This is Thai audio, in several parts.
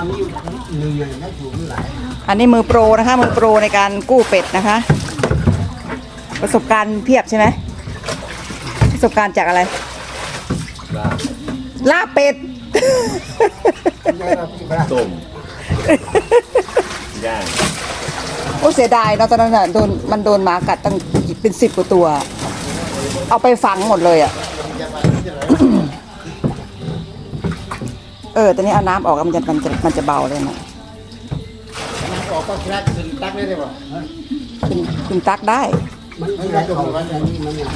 ามีอยู่หนึ่งอย่างนั้นถูกหลายอันนี้มือโปรนะคะ มือโปรในการกู้เป็ดนะคะ ประสบการณ์เพียบใช่ไหมประสบการณ์จากอะไร ลาบเป็ดไม่เราพี่บ้าต้มย่างโอ้เสียดายเนาะตอนนั้นน่ะโดนมันโดนหมากัดตั้งเป็นสิบกว่าตัว เอาไปฝังหมดเลยอะเออตอนนี้เอาน้ำออกแล้วมันจะมันจะมันจะเบาเลยนะออกก็คราดขึ้นตักได้เลยบ่คุณคุณตักได้ มันคราดของวันนี้มันเนี่ย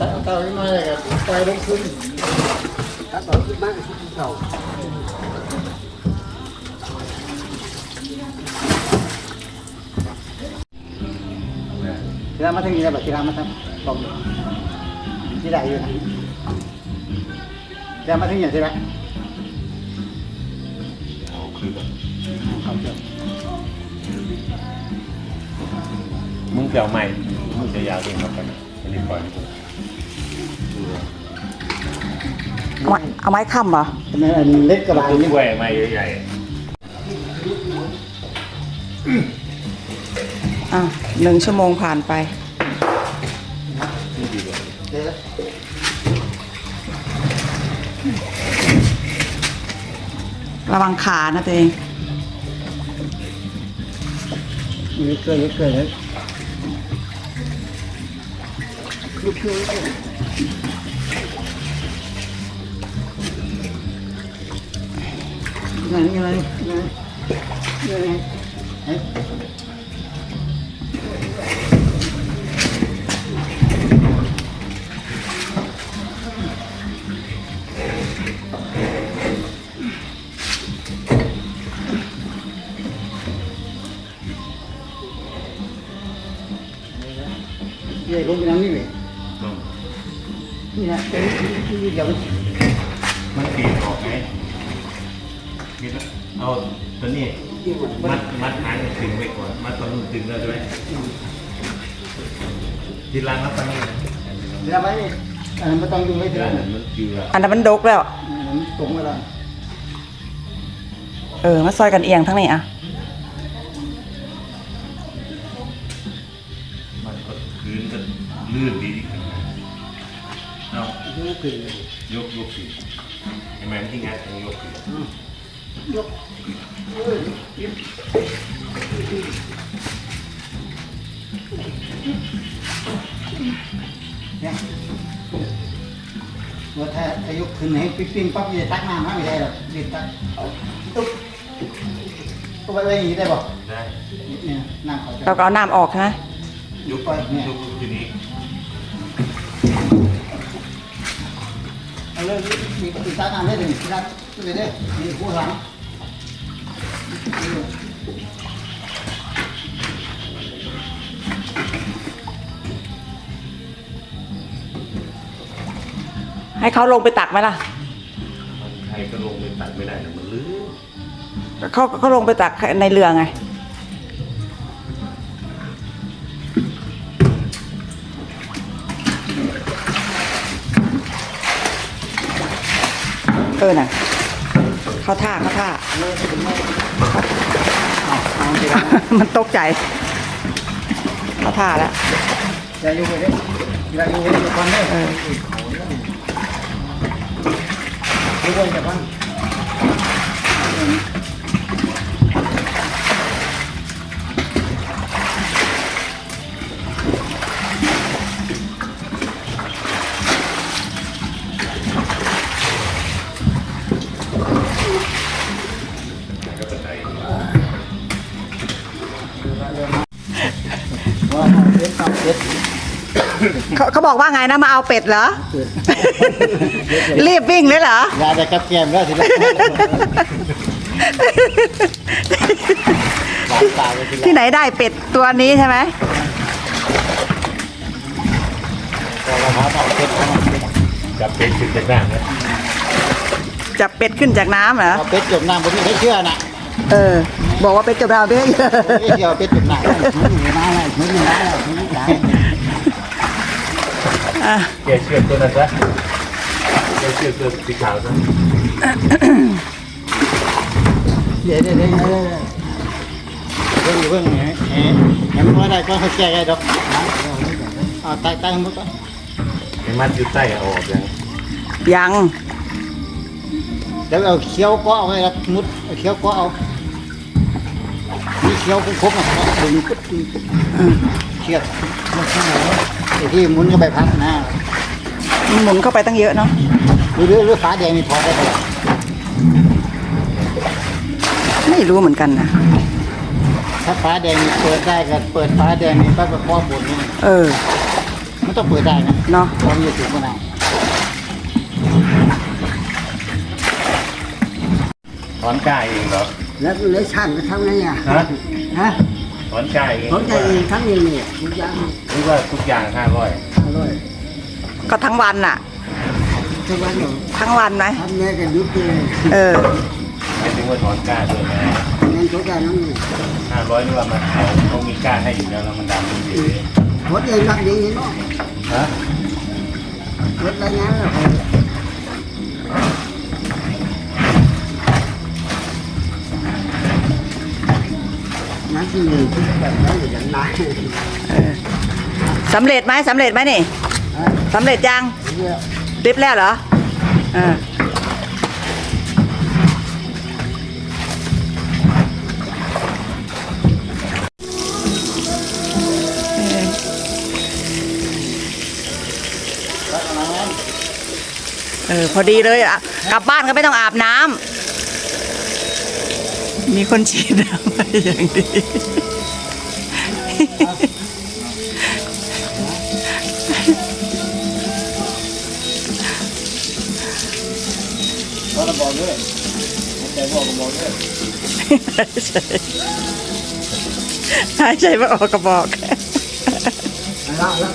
ตักเต่าน้อยเลยครับปล่อยลงขึ้นตักต่อขึ้นมากขึ้นเต่าที่เรามาถึงนี่แล้วแบบที่เรามาทำบอกที่ไหนอยู่นะที่เรามาถึงอย่างที่ไหน มึงจะเอาใหม่มึงจะยาวเองครับกันอันนี้ปล่อยเอาไม้เอาไม้ค้ำเหรอเป็นอันเล็กกระบะตัวนี่ช่วยใหม่ใหญ่อะหนึ่งชั่วโมงผ่านไป ๆดีเลย เดี๋ยว ระวังขานะตัวเองมีเกลือเกลือเลยยังไงยังไงยังไงยังไง ลงไปนั่งนี่เลยนี่นะเป็นที่เดียวมันปีนออกไหมมีเอาตัวนี้มัดมัดหางตึงไว้ก่อนมัดตอนนู้นตึงแล้วใช่ไหมทีหลังแล้วตอนนี้เดี๋ยวไปอันนั้นไม่ต้องดูไว้ทีทีหหลัลังงมันคืออันนั้นมันดกแล้วมันตรงเวลาเออมาซอยกันเอียงทั้งนี้อะมันก็คืนก็ ลื่นดีเอาดูขึ้นยกยกสิไอ้แมนที่งัดต้องยกสิยกเนี่ยว่าถ้าถ้ายกขึ้นให้ปิ๊งปิ๊งปั๊บจะตักน้ำไม่ได้หรอกรีบตักตุ๊บก็ไปไว้อย่างนี้ได้ป่ะได้เนี่ยน้ำเขาจะเราก็เอาน้ำออกใช่ไหมยกยกทีนี้ เอาเลยมีมีตักน้ำได้เลยที่รักเลยได้มีผู้หลังให้เขาลงไปตักไหมล่ะมันใครก็ลงไปตัดไม่ได้นะมันลื่น เขาเขาลงไปตักในเรือไง เออน่ะเขาท่าเขาท่า มันตกใจเขาท่าแล้วอย่าอยู่ไปเลยอย่าอยู่ไปเลยก่อนเลยเอออยู่ไปก่อนก็ ว่าเด็ดเด็ดเขาเขาบอกว่าไงนะมาเอาเป็ดเหรอ รีบวิ่งเลยเหรอ ยาแต่กับแกมแล้วทีละหลานตายไปทีละที่ไหนได้เป็ดตัวนี้ใช่ไหมก็เราหาเอาเป็ดเอาเป็ดจับเป็นขึ้นจากน้ำนะจับเป็ดขึ้นจากน้ำเหรอ เอาเป็ดจมน้ำผมไม่เชื่อนะ เออ บอกว่าเป็ดจมน้ำด้วยไม่เชื่อเป็ดจมน้ำไม่ได้เลยไม่ได้เลยไม่ได้อะแกเชือกตัวนั้นซะแกเชือกตัวสีขาวซะเดี๋ยวเดี๋ยวเดี๋ยวเดี๋ยวเดี๋ยวเพิ่งเฮ้เฮ้เห็นว่าได้ก็เขาแก้ได้ดอกเอาใตายตายหมดก่อนไอ้มัดอยู่ใต้เอาออกยังยังเดี๋ยวเอาเคี้ยวก็เอาไว้ครับมุดเคี้ยวก็เอา เคี้ยวครบๆนะดึงปุ๊บดึงปุ๊บอืมเชือกไอ้ที่หมุนก็ใบพัดนะมันหมุนเข้าไปตั้งเยอะเนาะหรือหรือหรือฟ้าแดงนี่ถอดได้ปะล่ะไม่รู้เหมือนกันนะถ้าฟ้าแดงนี่เปิดได้ก็เปิดฟ้าแดงนี่ก็ข้อบนนี่เออมันต้องเปิดได้นะเนาะความจะถึงมะนาวถอนกล้าเองเหรอ แล้วเลยช่างก็ทำไงอะฮะ ฮะถอนกล้าเองผมจะเองทั้งนี้เนี่ยทุกอย่างหรือว่าทุกอย่างห้าร้อยอร่อยก็ทั้งวันน่ะ ทุกวันเนี่ยทั้งวันไหมทำเนี่ยก็ยุบเลยเออ ไม่ถึงว่าถอนกล้าด้วยนะงั้นทุกอย่างนั่นนี่ห้าร้อยหรือว่ามันเขาเขามีกล้าให้อยู่แล้วแล้วมันดำมันเฉยหมดเองรักดีเนาะฮะหมดอะไรเงี้ย แล้วนั่นคือที่แบบนั้นอย่างนั้นเออสำเร็จไหมสำเร็จไหมนี่สำเร็จยังริบแล้วเหรอเออเออพอดีเลยอะกลับบ้านก็ไม่ต้องอาบน้ำ มีคนฉีดน้ำให้อย่างดี ก็ระบอกด้วยแต่บอกกระบอกด้วยหายใจไม่ออกกระบอกล้วแล้ว